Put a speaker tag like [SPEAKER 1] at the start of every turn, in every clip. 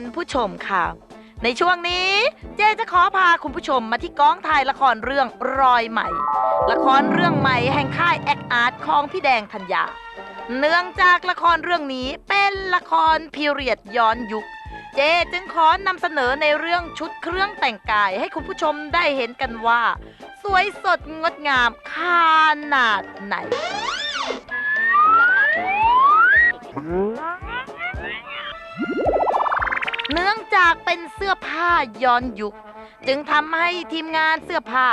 [SPEAKER 1] ณผู้ชมค่ะ ในช่วงนี้เจจะขอพาคุณผู้ชมมาที่กองถ่ายละครเรื่องรอยใหม่ ละครเรื่องใหม่แห่งค่ายแอคอาร์ตของพี่แดงธัญญาเนื่องจากละครเรื่องนี้เป็นละครพีเรียดย้อนยุค เจจึงขอนำเสนอในเรื่องชุดเครื่องแต่งกายให้คุณผู้ชมได้เห็นกันว่า สวยสดงดงามขนาดไหน เนื่องจากเป็นเสื้อผ้าย้อนยุค จึงทำให้ทีมงานเสื้อผ้า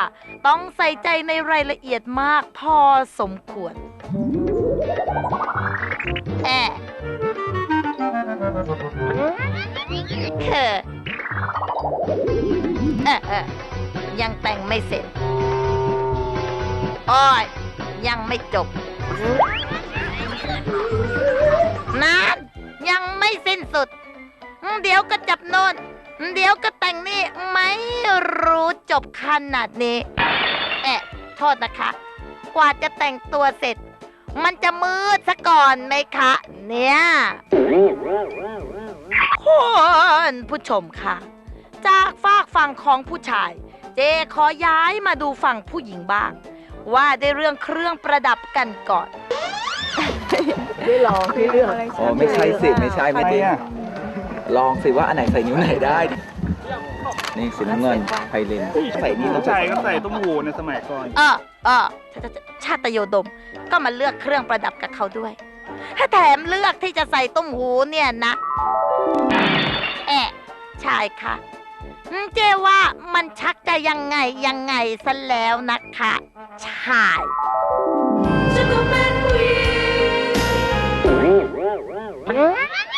[SPEAKER 1] ต้องใส่ใจในรายละเอียดมากพอสมควรแอะเออเออยังแต่งไม่เสร็จโอ้ยยังไม่จบนานยังไม่สิ้นสุด เดี๋ยวก็จับโน่นเดี๋ยวก็แต่งนี่ไม่รู้จบขนาดนี้แอะโทษนะคะ กว่าจะแต่งตัวเสร็จ มันจะมืดซะก่อนไหมคะ เนี่ยคุณผู้ชมค่ะ จากฝากฝั่งของผู้ชาย เจขอย้ายมาดูฝั่งผู้หญิงบ้าง ว่าได้เรื่องเครื่องประดับกันก่อน
[SPEAKER 2] ได้ลองที่เรื่อง
[SPEAKER 3] อ๋อไม่ใช่สิไม่ใช่ไม่จริง ลองสิว่าอันไหนใส่นิ้วไหนได้ นี่สีน้ำเงินไพลินใส่นี่แล้ว
[SPEAKER 4] ผู้ชายก็ใส่ต้มหูในสมัยก่อน
[SPEAKER 1] เออเออชาชาชาตโยดมก็มาเลือกเครื่องประดับกับเขาด้วย ถ้าแถมเลือกที่จะใส่ตุ้มหูเนี่ยนะแอะใช่ค่ะอืมเจว่ามันชักจะยังไงยังไงซะแล้วนะคะใช่ฉันก็เป็นผู้หญิง